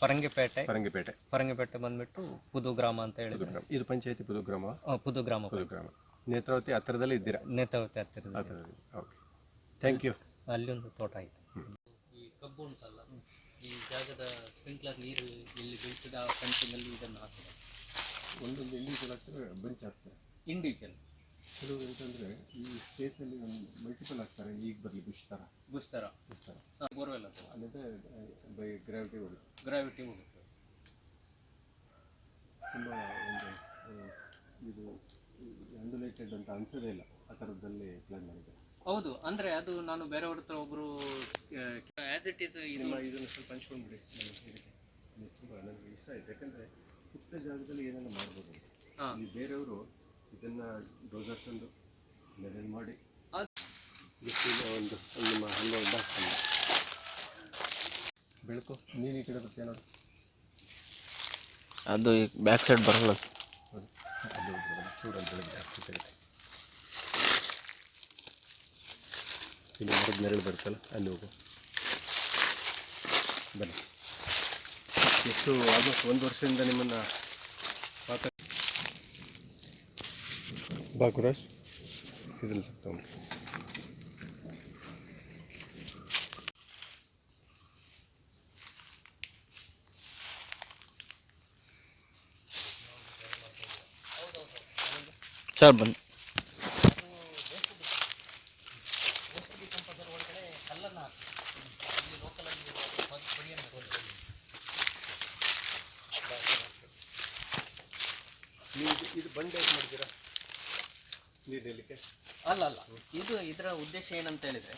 ಪರಂಗಿಪೇಟೆ. ಪರಂಗಿಪೇಟೆ. ಪರಂಗಿಪೇಟೆ ಬಂದ್ಬಿಟ್ಟು ಪುದು ಗ್ರಾಮ ಅಂತ ಹೇಳಿದ್ರು ಇದು ಪಂಚಾಯತಿ ಪುದು ಗ್ರಾಮ ಪುದು ಗ್ರಾಮ ಪುದು ಗ್ರಾಮ. ನೇತ್ರಾವತಿ ಹತ್ತಿರದಲ್ಲಿ ಇದ್ದೀರಾ? ನೇತ್ರಾವತಿ ಹತ್ತಿರದ ಹತ್ತಿರದಲ್ಲಿ ಓಕೆ. ಥ್ಯಾಂಕ್ ಯು ಅಲ್ಲಿ ಒಂದು ತೋಟ ಆಯಿತು. ಈ ಕಬ್ಬು ಉಂಟಲ್ಲ ಜಾಗದ ಸ್ಪ್ರಿಂಕ್ಲರ್ ನೀರು ಇಲ್ಲಿ ಬೀಳ್ತದೆ ಆ ಫೆನ್ಸಿಂಗಲ್ಲಿ ಇದನ್ನು ಹಾಕಿದೆ ಒಂದೊಂದು ಇಂಡಿವಿಜುವಲ್ ಆಗ್ತದೆ ಬೆಂಚ್ ಹಾಕ್ತಾರೆ. ಇಂಡಿವಿಜುವಲ್. ಕೆಲವು ಅಂತಂದರೆ ಈ ಸ್ಪೇಸಲ್ಲಿ ಒಂದು ಮಲ್ಟಿಪಲ್ ಆಗ್ತಾರೆ ಈಗ ಬರಲಿ ಬುಷ್ ಥರ ಬುಷ್ ಥರ ಬುಷ್ ಥರ ಬೋರ್ವೆಲ್ ಅದು. ಅಲ್ಲದೆ ಬೈ ಗ್ರಾವಿಟಿ ಹೋಗುತ್ತೆ. ಗ್ರಾವಿಟಿ ಹೋಗುತ್ತೆ. ತುಂಬ ಒಂದು ಇದು ಅಂಡುಲೇಟೆಡ್ ಅಂತ ಅನಿಸೋದೇ ಇಲ್ಲ. ಆ ಥರದಲ್ಲಿ ಪ್ಲಾನ್ ಮಾಡಿದ್ದಾರೆ. ಹೌದು ಅಂದ್ರೆ ಅದು ನಾನು ಬೇರೆಯವ್ರ ಹತ್ರ ಒಬ್ರು ಆಸ್ ಇಟ್ ಈಸ್ ಇದನ್ನ ನಿಮ್ಮ ಇದನ್ನು ಸ್ವಲ್ಪ ಹಂಚ್ಕೊಂಡ್ಬಿಡಿ ನನಗೆ ಇದಕ್ಕೆ ಇದು ತುಂಬ ನನಗೆ ಇಷ್ಟ ಆಯ್ತು. ಯಾಕಂದರೆ ಪುಟ್ಟ ಜಾಗದಲ್ಲಿ ಏನೇನು ಮಾಡ್ಬೋದು. ಇಲ್ಲಿ ಬೇರೆಯವರು ಇದನ್ನು ಡೋಸರ್ ತಂದು ಲೆವೆಲ್ ಮಾಡಿ ಒಂದು ನಿಮ್ಮ ಹಣ್ಣು ಬಾ ಬೆಳಕು ನೀನು ಈ ಕಡೆ ಬರ್ತೀಯ ನೋಡು. ಅದು ಈ ಬ್ಯಾಕ್ ಸೈಡ್ ಬರಲ್ಲ. ಅದು ಚೂಡಲ್ಲಿ ಬೆಳಗ್ಗೆ ಜಾಸ್ತಿ ಸಿಗುತ್ತೆ ಇಲ್ಲಿ ಮರದ ನೆರಳು ಬರುತ್ತಲ್ಲ, ಅಲ್ಲಿ ಹೋಗು. ಬನ್ನಿ. ಎಷ್ಟು ಆಲ್ಮೋಸ್ಟ್ ಒಂದು ವರ್ಷದಿಂದ ನಿಮ್ಮನ್ನು ಮಾತಾಡ ಬಾಕುರಾಜ್, ಇದ್ರಲ್ಲಿ ತಗೊಂಡು. ಸರ್, ಬನ್ನಿ ನೀವು ಇದು- ಇದು ಬಂಡೆ ಹೇಗೆ ಮಾಡ್ತೀರಾ ನೀರು ನಿಲ್ಲಕ್ಕೆ ಅಲ್ಲ ಅಲ್ಲ ಇದು ಇದರ ಉದ್ದೇಶ ಏನಂತ ಹೇಳಿದ್ರೆ.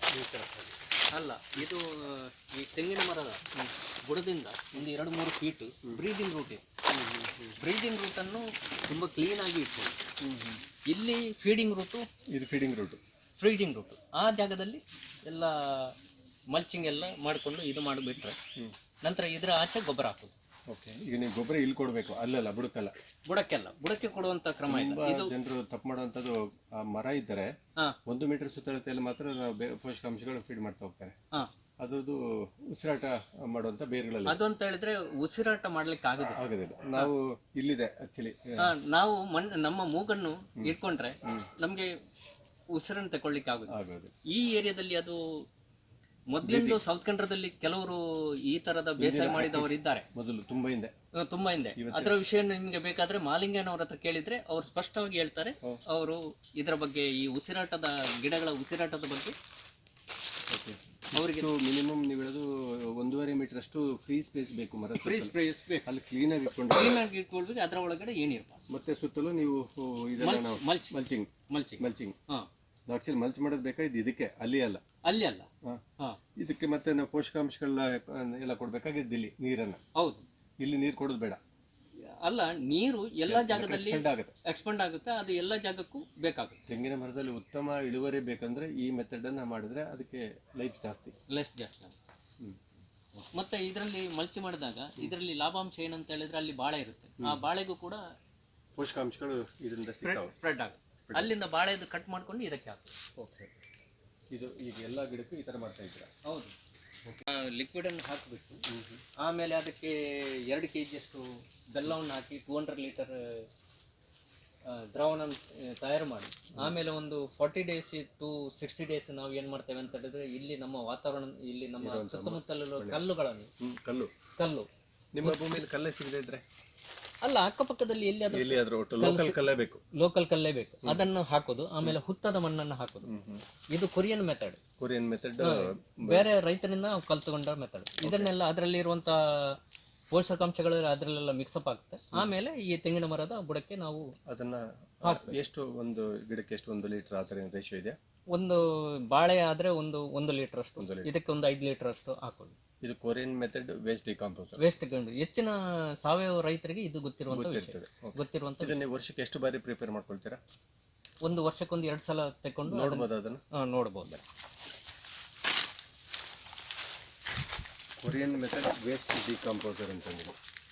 ಅಲ್ಲ ಇದು ಈ ತೆಂಗಿನ ಮರದ ಬುಡದಿಂದ ಒಂದು ಎರಡು ಮೂರು ಫೀಟ್ ಬ್ರೀದಿಂಗ್ ರೂಟ್ ಇದೆ ಬ್ರೀದಿಂಗ್ ರೂಟನ್ನು ತುಂಬ ಕ್ಲೀನಾಗಿ ಇಟ್ಕೊಂಡು ಇಲ್ಲಿ ಫೀಡಿಂಗ್ ರೂಟು ಇದು ಫೀಡಿಂಗ್ ರೂಟು ಫೀಡಿಂಗ್ ರೂಟ್ ಆ ಜಾಗದಲ್ಲಿ ಎಲ್ಲ ಮಲ್ಚಿಂಗ್ ಎಲ್ಲ ಮಾಡಿಕೊಂಡು ಇದು ಮಾಡಿಬಿಟ್ರೆ ನಂತರ ಇದರ ಆಚೆ ಗೊಬ್ಬರ ಹಾಕೋದು. ಓಕೆ ಈಗ ನೀವು ಗೊಬ್ಬರ ಇಲ್ಲಿ ಕೊಡಬೇಕು ಅಲ್ಲಲ್ಲ ಬುಡಕ್ಕಲ್ಲ ಬುಡಕ್ಕೆಲ್ಲ ಬುಡಕ್ಕೆ ಕೊಡುವಂತ ಕ್ರಮ ಇಲ್ಲ. ತುಂಬಾ ಇದು ಜನರು ತಪ್ಪು ಮಾಡುವಂಥದ್ದು ಆ ಮರ ಇದ್ದರೆ ಹಾ. ಒಂದು ಮೀಟರ್ ಸುತ್ತಳತೆಯಲ್ಲಿ ಮಾತ್ರ ನಾವು ಬೇ ಪೋಷಕಾಂಶಗಳು ಫೀಡ್ ಮಾಡ್ತಾ ಹೋಗ್ತಾರೆ ಹಾ. ಅದ್ರದ್ದು ಉಸಿರಾಟ ಮಾಡುವಂತ ಬೇರುಗಳಲ್ಲಿ. ಅದು ಅಂತ ಹೇಳಿದ್ರೆ ಉಸಿರಾಟ ಮಾಡ್ಲಿಕ್ಕೆ ಆಗುದಿಲ್ಲ. ಆಗೋದಿಲ್ಲ. ನಾವು ಇಲ್ಲಿದೆ ಆಕ್ಚುಲಿ ಆ, ನಾವು ಮಣ್ ನಮ್ಮ ಮೂಗನ್ನು ಇಟ್ಕೊಂಡ್ರೆ ನಮ್ಗೆ ಉಸಿರನ್ನು ತಗೊಳ್ಲಿಕ್ಕೆ ಆಗುದಿಲ್ಲ. ಆಗೋದು ಈ ಏರಿಯಾದಲ್ಲಿ ಅದು ಮೊದಲಿಂದ ಸೌತ್ ಕನ್ನಡದಲ್ಲಿ ಕೆಲವರು ಈ ತರದ ಬೇಸಾಯ ಮಾಡಿದವರು ಇದ್ದಾರೆ. ಮೊದಲು ತುಂಬಾ ಹಿಂದೆ. ತುಂಬಾ ಹಿಂದೆ. ಅದರ ವಿಷಯ ನಿಮ್ಗೆ ಬೇಕಾದ್ರೆ ಮಾಲಿಂಗನವ್ರ ಹತ್ರ ಕೇಳಿದ್ರೆ ಅವ್ರು ಸ್ಪಷ್ಟವಾಗಿ ಹೇಳ್ತಾರೆ. ಅವರು ಇದರ ಬಗ್ಗೆ ಈ ಉಸಿರಾಟದ ಗಿಡಗಳ ಉಸಿರಾಟದ ಬಗ್ಗೆ ಅವರಿಗೆ ಮಿನಿಮಮ್ ನೀವು ಹೇಳೋದು ಒಂದೂವರೆ ಮೀಟರ್ ಅಷ್ಟು ಫ್ರೀ ಸ್ಪೇಸ್ ಬೇಕು ಮರ ಫ್ರೀ ಸ್ಪೇಸ್ ಬೇಕು. ಅಲ್ಲಿ ಕ್ಲೀನಾಗಿ ಇಟ್ಕೊಂಡು ಕ್ಲೀನ್ ಆಗಿ ಇಟ್ಕೊಳ್ಬೇಕು ಅದರ ಒಳಗಡೆ ಏನಿರ್ಬಾರ್ದು ಮತ್ತೆ ಸುತ್ತಲೂ ನೀವು ಇದನ್ನ ಮಲ್ಚ್ ಮಲ್ಚಿಂಗ್ ಮಲ್ಚಿಂಗ್ ಮಲ್ಚಿಂಗ್ ಹಾ. ನಾವು ಆಕ್ಚುಲಿ ಮಲ್ಚ್ ಮಾಡೋದು ಬೇಕಾಗಿದ್ದು ಇದಕ್ಕೆ ಅಲ್ಲಿ ಅಲ್ಲ. ಅಲ್ಲಿ ಅಲ್ಲ ಇದಕ್ಕೆ ಮತ್ತೆ ನಾವು ಪೋಷಕಾಂಶಗಳ ಎಲ್ಲ ಕೊಡ್ಬೇಕಾಗಿದ್ದು ಇಲ್ಲಿ ನೀರನ್ನ. ಹೌದು. ಇಲ್ಲಿ ನೀರು ಕೊಡೋದು ಬೇಡ. ಅಲ್ಲ ನೀರು ಎಲ್ಲ ಜಾಗದಲ್ಲಿ ಎಕ್ಸ್ಪೆಂಡ್ ಆಗುತ್ತೆ. ಅದು ಎಲ್ಲ ಜಾಗಕ್ಕೂ ಬೇಕಾಗುತ್ತೆ. ತೆಂಗಿನ ಮರದಲ್ಲಿ ಉತ್ತಮ ಇಳುವರಿ ಬೇಕಂದ್ರೆ ಈ ಮೆಥಡ್ ಅನ್ನ ಮಾಡಿದ್ರೆ ಅದಕ್ಕೆ ಲೈಫ್ ಜಾಸ್ತಿ. ಲೈಫ್ ಜಾಸ್ತಿ ಆಗುತ್ತೆ. ಮತ್ತೆ ಇದರಲ್ಲಿ ಮಲ್ಚಿ ಮಾಡಿದಾಗ ಇದರಲ್ಲಿ ಲಾಭಾಂಶ ಏನಂತ ಹೇಳಿದ್ರೆ ಅಲ್ಲಿ ಬಾಳೆ ಇರುತ್ತೆ. ಆ ಬಾಳೆಗೂ ಕೂಡ ಪೋಷಕಾಂಶಗಳು ಇದರಿಂದ ಸ್ಪ್ರೆಡ್ ಆಗುತ್ತೆ. ಅಲ್ಲಿಂದ ಬಾಳೆದು ಕಟ್ ಮಾಡ್ಕೊಂಡು ಇದಕ್ಕೆ ಹಾಕ್ತೀವಿ. ಓಕೆ ಇದು ಈಗ ಎಲ್ಲ ಗಿಡಕ್ಕೂ ಈ ಥರ ಮಾಡ್ತಾ ಇದ್ದೀರಾ? ಹೌದು. ಲಿಕ್ವಿಡನ್ನು ಹಾಕಿಬಿಟ್ಟು ಆಮೇಲೆ ಅದಕ್ಕೆ ಎರಡು ಕೆ ಜಿಯಷ್ಟು ಬೆಲ್ಲವನ್ನು ಹಾಕಿ ಟೂ ಹಂಡ್ರೆಡ್ ಲೀಟರ್ ದ್ರಾವಣ ತಯಾರು ಮಾಡಿ. ಆಮೇಲೆ ಒಂದು forty days to sixty days ನಾವು ಏನು ಮಾಡ್ತೇವೆ ಅಂತ ಹೇಳಿದ್ರೆ ಇಲ್ಲಿ ನಮ್ಮ ವಾತಾವರಣ ಇಲ್ಲಿ ನಮ್ಮ ಸುತ್ತಮುತ್ತಲಿರುವ ಕಲ್ಲುಗಳನ್ನು ಕಲ್ಲು. ಕಲ್ಲು. ನಿಮ್ಮ ಭೂಮಿಯಲ್ಲಿ ಕಲ್ಲೇ ಸಿಗದೇ ಇದ್ರೆ? ಅಲ್ಲ ಅಕ್ಕಪಕ್ಕದಲ್ಲಿ ಎಲ್ಲಿ ಎಲ್ಲಿಯಾದ್ರೂ ಎಲ್ಲಿ ಆದ್ರೂ ಒಟ್ಟು ಲೋಕಲ್ ಕಲ್ಲೇ ಬೇಕು. ಲೋಕಲ್ ಕಲ್ಲೇ ಬೇಕು. ಅದನ್ನು ಹಾಕೋದು ಆಮೇಲೆ ಹುತ್ತದ ಮಣ್ಣನ್ನು ಹಾಕೋದು. ಇದು ಕೊರಿಯನ್ ಮೆಥಡ್ ಕೊರಿಯನ್ ಮೆಥಡ್ ಬೇರೆ ರೈತರಿಂದ ಕಲ್ತುಕೊಂಡ ಮೆಥಡ್ ಇದನ್ನೆಲ್ಲ ಅದರಲ್ಲಿ ಇರುವಂತ ಪೋಷಕಾಂಶಗಳು ಅದರಲ್ಲೆಲ್ಲ ಮಿಕ್ಸಪ್ ಆಗುತ್ತೆ. ಆಮೇಲೆ ಈ ತೆಂಗಿನ ಮರದ ಬುಡಕ್ಕೆ ನಾವು ಅದನ್ನ ಎಷ್ಟು ಒಂದು ಗಿಡಕ್ಕೆ ಎಷ್ಟು ಒಂದು ಲೀಟರ್ ಆ ಥರ ರೇಷಿಯೋ ಇದೆ ಒಂದು ಬಾಳೆ ಆದ್ರೆ ಒಂದು ಒಂದು ಲೀಟರ್. ಅಷ್ಟು ಇದಕ್ಕೆ ಒಂದು ಐದು ಲೀಟರ್ ಅಷ್ಟು ಹಾಕೋದು. ಇದು Korean method waste decomposer waste ಹೆಚ್ಚಿನ ಸಾವಯವ ರೈತರಿಗೆ ಇದು ಗೊತ್ತಿರುವಂತ ವಿಷಯ. ಗೊತ್ತಿರುವಂತ ಇದನ್ನ ನೀವು ವರ್ಷಕ್ಕೆ ಎಷ್ಟು ಬಾರಿ ಪ್ರಿಪೇರ್ ಮಾಡ್ಕೊಳ್ತೀರಾ? ಒಂದು ವರ್ಷಕ್ಕೊಂದು ಎರಡು ಸಲ ತಕೊಂಡು ನೋಡ್ಬೋದು ಅದನ್ನ? ನೋಡ್ಬೋದು. ಕೊರಿಯನ್ ಮೆಥಡ್ ವೇಸ್ಟ್ ಡಿಕಾಂಪೋಸರ್ ಅಂತಂದಿದೆ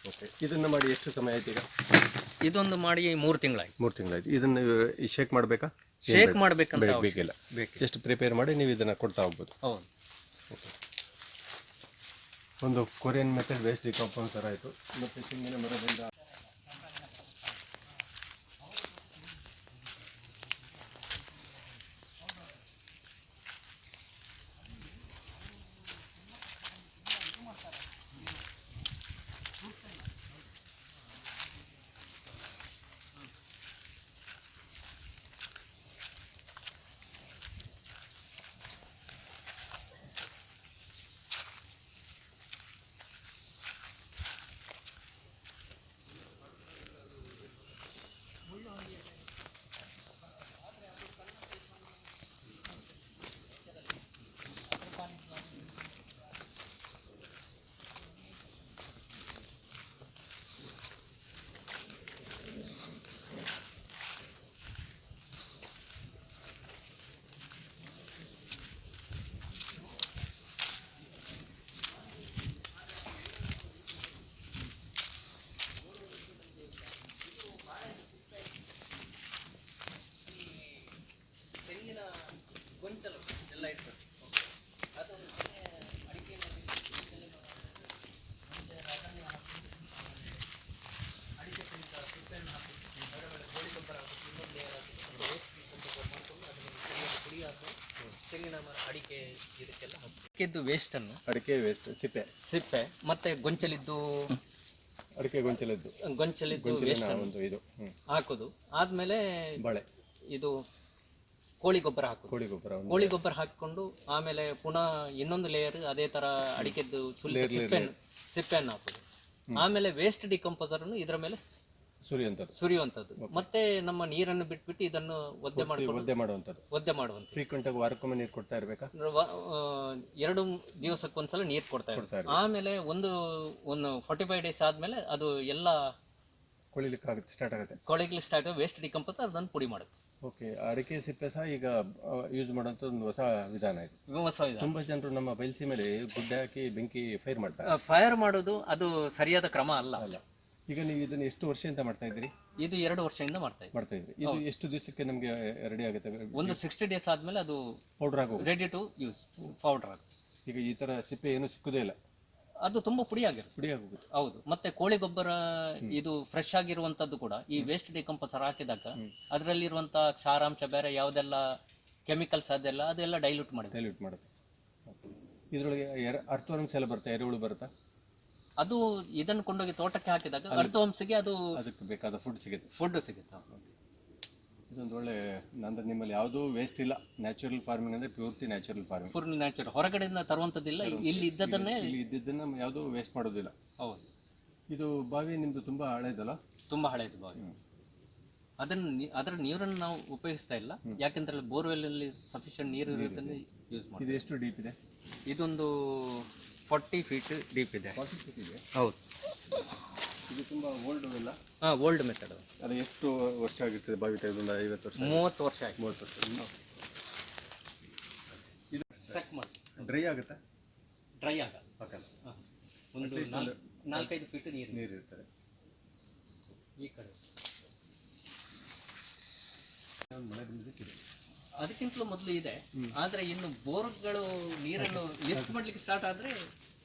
ಓಕೆ ಇದನ್ನ ಮಾಡಿ ಎಷ್ಟು ಸಮಯ ಆಯ್ತು ಈಗ? ಇದೊಂದು ಮಾಡಿ ಮೂರು ತಿಂಗಳಾಯ್ತು. ಮೂರು ತಿಂಗಳಾಯ್ತು. ಇದನ್ನ ಶೇಕ್ ಮಾಡಬೇಕಾ? ಶೇಕ್ ಮಾಡ್ಬೇಕಂತ ಅವಶ್ಯ- ಬೇಕಿಲ್ಲ. ಬೇಕು ಜಸ್ಟ್ ಪ್ರಿಪೇರ್ ಮಾಡಿ ನೀವು ಇದನ್ನ ಕೊಡ್ತಾ ಹೋಗ್ಬೋದು. ಹೌದು. ಒಂದು ಕೊರಿಯನ್ ಮೆಥಡ್ ವೇಸ್ಟ್ ಡಿಕಾಂಪೋಸರ್ ಆಯಿತು. ಮತ್ತು ತೆಂಗಿನ ಮರದಿಂದ ಅಡಿಕೆ ಇದಕ್ಕೆಲ್ಲ ಅಡಿಕೆದ್ದು ವೇಸ್ಟನ್ನು ಅಡಿಕೆ ವೇಸ್ಟ್ ಸಿಪ್ಪೆ. ಸಿಪ್ಪೆ ಮತ್ತೆ ಗೊಂಚಲಿದ್ದು? ಅಡಿಕೆ ಗೊಂಚಲಿದ್ದು. ಗೊಂಚಲಿದ್ದು ಗೊಂಚಲಿನ ವೇಸ್ಟ್ ಒಂದು ಇದು ಹ್ಮ್. ಹಾಕೋದು. ಆದ್ಮೇಲೆ ಬಳೆ. ಇದು ಕೋಳಿ ಗೊಬ್ಬರ ಹಾಕು ಕೋಳಿ ಗೊಬ್ಬರ ಒಂದು ಕೋಳಿ ಗೊಬ್ಬರ ಹಾಕೊಂಡು ಆಮೇಲೆ ಪುನಃ ಇನ್ನೊಂದು ಲೇಯರ್ ಅದೇ ತರ ಅಡಿಕೆದ್ದು ಸುಲಿದ ಸಿಪ್ಪೆಯನ್ನು ಸಿಪ್ಪೆಯನ್ನು ಹಾಕೋದು. ಆಮೇಲೆ ವೇಸ್ಟ್ ಡಿಕಂಪೋಸರ್ ಇದರ ಮೇಲೆ ಸುರಿಯುವಂಥದ್ದು. ಸುರಿಯುವಂಥದ್ದು. ಮತ್ತೆ ನಮ್ಮ ನೀರನ್ನು ಬಿಟ್ಬಿಟ್ಟು ಇದನ್ನು ಒದ್ದೆ ಮಾಡಿ ಒದ್ದೆ ಮಾಡುವಂಥದ್ದು. ಒದ್ದೆ ಮಾಡುವಂತ ಫ್ರೀಕ್ವೆಂಟ್ ಆಗಿ ವಾರಕ್ಕೊಮ್ಮೆ ನೀರು ಕೊಡ್ತಾ ಇರಬೇಕಾ? ವ- ಆ, ಎರಡು ದಿವಸಕ್ಕೊಂದ್ಸಲ ನೀರು ಕೊಡ್ತಾ ಕೊಡ್ತಾ ಆಮೇಲೆ ಒಂದು ಒಂದು ಫಾರ್ಟಿ ಫೈವ್ ಡೇಸ್ ಆದ್ಮೇಲೆ ಅದು ಎಲ್ಲ ಕೊಳಿಲಿಕ್ಕೆ ಆಗುತ್ತೆ. ಸ್ಟಾರ್ಟ್ ಆಗುತ್ತೆ ಕೊಳೆಗ್ಲಿ ಸ್ಟಾರ್ಟ್ ವೇಸ್ಟ್ ಡಿಕಂಪೋಸ್ ಅದನ್ನು ಪುಡಿ ಮಾಡುತ್ತೆ. ಓಕೆ ಅಡಿಕೆ ಸಿಪ್ಪೆ ಸಹ ಈಗ ಯೂಸ್ ಮಾಡುವಂಥ ಒಂದು ಹೊಸ ವಿಧಾನ ಇದು. ಹೊಸ ವಿಧಾನ. ತುಂಬಾ ಜನರು ನಮ್ಮ ಬಯಲ್ಸಿ ಮೇಲೆ ಗುಡ್ಡೆ ಹಾಕಿ ಬೆಂಕಿ ಫೈರ್ ಮಾಡ್ತಾರೆ. ಫೈರ್ ಮಾಡೋದು ಅದು ಸರಿಯಾದ ಕ್ರಮ ಅಲ್ಲ. ಅಲ್ಲ. ಈಗ ನೀವು ಇದನ್ನ ಎಷ್ಟು ವರ್ಷದಿಂದ ಮಾಡ್ತಾ ಇದ್ದೀರಿ? ಇದು ಎರಡು ವರ್ಷದಿಂದ ಮಾಡ್ತಾ ಇದ್ದೀವಿ. ಮಾಡ್ತಾ ಇದ್ರಿ ಇದು ಎಷ್ಟು ದಿವಸಕ್ಕೆ ನಮಗೆ ರೆಡಿ ಆಗುತ್ತೆ? ಒಂದು ಸಿಕ್ಸ್ಟಿ ಡೇಸ್ ಆದ್ಮೇಲೆ ಅದು ಪೌಡರ್ ಆಗೋ ರೆಡಿ ಟು ಯೂಸ್ ಪೌಡರ್ ಆಗುತ್ತೆ. ಈಗ ಈ ಥರ ಸಿಪ್ಪೆ ಏನು ಸಿಕ್ಕುದೇ ಇಲ್ಲ? ಅದು ತುಂಬಾ ಪುಡಿ ಆಗಿರುತ್ತೆ. ಪುಡಿ ಆಗೋಗುತ್ತೆ. ಹೌದು. ಮತ್ತೆ ಕೋಳಿ ಗೊಬ್ಬರ ಇದು ಫ್ರೆಶ್ ಆಗಿರುವಂತದ್ದು ಕೂಡ ಈ ವೇಸ್ಟ್ ಡಿಕಂಪೋಸರ್ ಹಾಕಿದಾಗ ಅದರಲ್ಲಿರುವಂತ ಕ್ಷಾರಾಂಶ ಬೇರೆ ಯಾವುದೆಲ್ಲ ಕೆಮಿಕಲ್ಸ್ ಅದೆಲ್ಲ ಅದೆಲ್ಲ ಡೈಲ್ಯೂಟ್ ಮಾಡಿ ಡೈಲ್ಯೂಟ್ ಮಾಡುತ್ತೆ. ಇದರೊಳಗೆ ಎರ ಅರ್ಥವರ್ಮ್ಸ್ ಎಲ್ಲ ಬರುತ್ತೆ ಎರೆಹುಳು ಬರುತ್ತಾ? ಅದು ಇದನ್ನ ಕೊಂಡೋಗಿ ತೋಟಕ್ಕೆ ಹಾಕಿದಾಗ ಅರ್ಥವಂಶಕ್ಕೆ ಅದು ಅದಕ್ಕೆ ಬೇಕಾದ ಫುಡ್ ಸಿಗುತ್ತೆ. ಫುಡ್ ಸಿಗುತ್ತೆ ಇದೊಂದು ಒಳ್ಳೆ ಅಂದ್ರೆ ನಿಮ್ಮಲ್ಲಿ ಯಾವುದೂ ವೇಸ್ಟ್ ಇಲ್ಲ. ನ್ಯಾಚುರಲ್ ಫಾರ್ಮಿಂಗ್ ಅಂದ್ರೆ ಪ್ಯೂರ್ತಿ ನ್ಯಾಚುರಲ್ ಫಾರ್ಮಿಂಗ್ ಫುಲ್ ನ್ಯಾಚುರಲ್ ಹೊರಗಡೆಯಿಂದ ತರುವಂತದ್ದಿಲ್ಲ ಇಲ್ಲಿ ಇದ್ದದನ್ನೇ ಇಲ್ಲಿ ಇದ್ದಿದ್ದನ್ನ ಯಾವುದೂ ವೇಸ್ಟ್ ಮಾಡೋದಿಲ್ಲ. ಹೌದು. ಇದು ಬಾವಿ ನಿಮ್ದು ತುಂಬಾ ಹಳೇದಲ್ಲ? ತುಂಬಾ ಹಳೆಯದು ಬಾವಿ. ಅದನ್ನು ಅದರ ನೀರನ್ನು ನಾವು ಉಪಯೋಗಿಸ್ತಾ ಇಲ್ಲ. ಯಾಕೆಂದ್ರೆ ಬೋರ್ವೆಲ್ ಅಲ್ಲಿ ಸಫಿಷಿಯಂಟ್ ನೀರು ಇರುತ್ತೆ ಯೂಸ್ ಮಾಡಿ ಇದು ಎಷ್ಟು ಡೀಪ್ ಇದೆ? ಇದೊಂದು ಫಾರ್ಟಿ ಫೀಟ್ ಡೀಪ್ ಇದೆ. ಇದೆ? ಹೌದು. ಇದು ತುಂಬಾ ಓಲ್ಡ್ ಎಲ್ಲ ಹಾಂ ಓಲ್ಡ್ ಮೆಥಡ್ ಅದು. ಎಷ್ಟು ವರ್ಷ ಆಗಿರ್ತದೆ ಬಾವಿ ತೆಗೆದು ಐವತ್ತು ವರ್ಷ ಮೂವತ್ತು ವರ್ಷ ಆಯ್ತು. ಮೂವತ್ತು ವರ್ಷ. ಚೆಕ್ ಮಾಡಿ. ಡ್ರೈ ಆಗುತ್ತಾ? ಡ್ರೈ ಆಗಲ್ಲ ಪಕ್ಕಲ್ಲ ಹಾ. ಒಂದು ನಾಲ್ಕೈದು ಫೀಟ್ ನೀರು. ನೀರು ಇರ್ತದೆ. ಈ ಕಡೆ. ಮಳೆ ಬಂದಿದೆ ಅದಕ್ಕಿಂತಲೂ ಮೊದಲು ಇದೆ. ಆದ್ರೆ ಇನ್ನು ಬೋರ್ಗಳು ನೀರನ್ನು ಲಿಫ್ಟ್ ಮಾಡ್ಲಿಕ್ಕೆ ಸ್ಟಾರ್ಟ್ ಆದ್ರೆ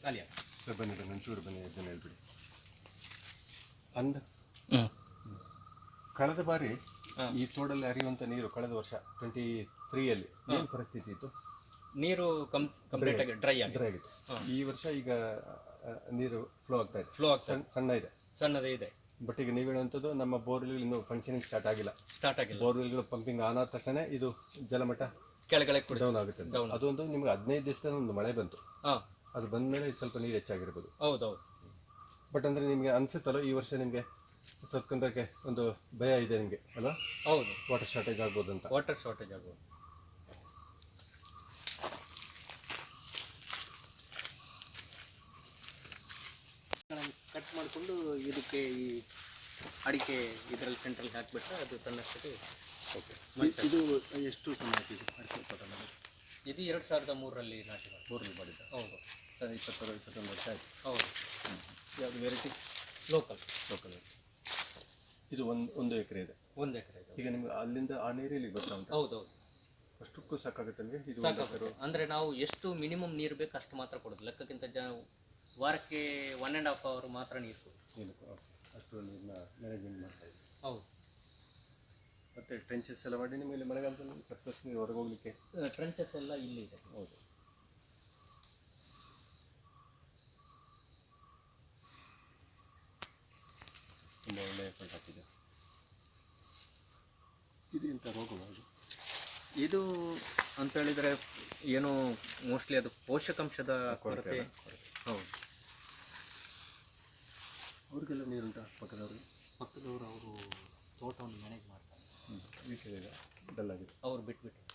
ಖಾಲಿ ಸರ್ ಬನ್ನಿ ಬನ್ನಿ ಒಂಚೂರು ಬನ್ನಿ ಇದನ್ನ ಹೇಳ್ಬಿಡಿ. ಅಂದ. ಕಳೆದ ಬಾರಿ ಈ ತೋಡಲ್ಲಿ ಹರಿಯುವಂತ ನೀರು ಕಳೆದ ವರ್ಷ ಟ್ವೆಂಟಿ ತ್ರೀಯಲ್ಲಿ ಏನು ಪರಿಸ್ಥಿತಿ ಇತ್ತು? ನೀರು ಕಂ ಕಂಪ್ಲೀಟ್ ಆಗಿ ಡ್ರೈ ಆಗಿದೆ. ಡ್ರೈ ಆಗಿತ್ತು ಈ ವರ್ಷ ಈಗ ನೀರು ಫ್ಲೋ ಆಗ್ತಾ ಇದೆ. ಫ್ಲೋ ಆಗ್ತ ಸಣ್ಣ ಸಣ್ಣ ಇದೆ. ಸಣ್ಣದೇ ಇದೆ. ಬಟ್ ಈಗ ನೀವು ಹೇಳುವಂಥದ್ದು ನಮ್ಮ ಬೋರ್ವೆಲ್ ಇನ್ನೂ ಫಂಕ್ಷನಿಂಗ್ ಸ್ಟಾರ್ಟ್ ಆಗಿಲ್ಲ. ಸ್ಟಾರ್ಟ್ ಆಗಿಲ್ಲ. ಬೋರ್ವೆಲ್ಗಳು ಪಂಪಿಂಗ್ ಆನ್ ಆದ ತಕ್ಷಣ ಇದು ಜಲಮಟ್ಟ ಕೆಳಗಡೆ ಡೌನ್ ಆಗುತ್ತೆ. ಅದು ಅದೊಂದು ನಿಮ್ಗೆ ಹದಿನೈದು ದಿವಸದ ಒಂದು ಮಳೆ ಬಂತು. ಹಾ. ಅದು ಬಂದ ಮೇಲೆ ಸ್ವಲ್ಪ ನೀರು ಹೆಚ್ಚಾಗಿರ್ಬೋದು. ಹೌದೌದು. ಬಟ್ ಅಂದರೆ ನಿಮಗೆ ಅನಿಸುತ್ತಲ್ಲ ಈ ವರ್ಷ ನಿಮಗೆ ಸ್ವಲ್ಪಕ್ಕೆ ಒಂದು ಭಯ ಇದೆ ನಿಮಗೆ ಅಲ್ಲ ಹೌದು. ವಾಟರ್ ಶಾರ್ಟೇಜ್ ಆಗ್ಬೋದು ಅಂತ. ವಾಟರ್ ಶಾರ್ಟೇಜ್ ಆಗ್ಬೋದು ಕಟ್ ಮಾಡಿಕೊಂಡು ಇದಕ್ಕೆ ಈ ಅಡಿಕೆ ಇದರಲ್ಲಿ ಸೆಂಟ್ರಲ್ಲಿ ಹಾಕಿಬಿಟ್ರೆ ಅದು ತನ್ನಷ್ಟಕ್ಕೆ ಓಕೆ ಇದು ಎಷ್ಟು ಸಮಯ ಇದು ಅಡಿಕೆ ಇದು ಎರಡು ಸಾವಿರದ ಮೂರರಲ್ಲಿ ನಾಟಿ ಮಾಡಿದ್ದು. ಬೋರ್ವೆಲ್ ಮಾಡಿದ್ದ. ಹೌದು. ಸರ್ ಇಪ್ಪತ್ತಾರು ಇಪ್ಪತ್ತೊಂದು ವರ್ಷ ಆಯಿತು. ಹೌದು. ಯಾವುದು ವೆರೈಟಿ ಲೋಕಲ್ ಲೋಕಲ್ ಇದು ಒಂದು ಒಂದು ಎಕರೆ ಇದೆ. ಒಂದು ಎಕರೆ ಇದೆ. ಈಗ ನಿಮ್ಗೆ ಅಲ್ಲಿಂದ ಆ ನೀರು ಇಲ್ಲಿಗೆ ಬರ್ತಾ ಉಂಟು? ಹೌದು ಅಷ್ಟಕ್ಕೂ ಸಾಕಾಗುತ್ತೆ ನಿಮಗೆ ಇದು ಸಾಕಾಗುತ್ತೆ. ಅಂದರೆ ನಾವು ಎಷ್ಟು ಮಿನಿಮಮ್ ನೀರು ಬೇಕು ಅಷ್ಟು ಮಾತ್ರ ಕೊಡೋದು. ಲೆಕ್ಕಕ್ಕಿಂತ ಜ ವಾರಕ್ಕೆ ಒನ್ ಆ್ಯಂಡ್ ಹಾಫ್ ಅವರ್ ಮಾತ್ರ ನೀರು ಓಕೆ ಅಷ್ಟು ನೀರನ್ನ ಮ್ಯಾನೇಜ್ಮೆಂಟ್ ಮಾಡ್ತಾ ಇದ್ದೀವಿ. ಹೌದು. ಮತ್ತೆ ಟ್ರೆಂಚಸ್ ಎಲ್ಲ ಮಾಡಿ ನಿಮಗೆ ಮಳೆಗಾಲದಲ್ಲಿ ಸರ್ಪಸ್ ನೀರು ಹೊರಗೆ ಹೋಗ್ಲಿಕ್ಕೆ? ಟ್ರೆಂಚಸ್ ಎಲ್ಲ ಇಲ್ಲಿ ಇದೆ. ಹೌದು. ತುಂಬ ಒಳ್ಳೆಯ ಎಫರ್ಟ್ ಹಾಕಿದೆ ಇದು ಎಂಥ ರೋಗವಾ ಇದು? ಇದು ಅಂತ ಹೇಳಿದರೆ ಏನು ಮೋಸ್ಟ್ಲಿ ಅದು ಪೋಷಕಾಂಶದ ಕೊರತೆ. ಹೌದು. ಅವ್ರಿಗೆಲ್ಲ ನೀರುಂಟಾ ಪಕ್ಕದವ್ರು ಪಕ್ಕದವರು ಅವರು ತೋಟವನ್ನು ಮ್ಯಾನೇಜ್ ಮಾಡ್ತಾರೆ. ಹ್ಞೂ ಈಗ ಇದೆ. ಡಲ್ ಆಗಿದೆ. ಅವ್ರು ಬಿಟ್ಬಿಟ್ಟು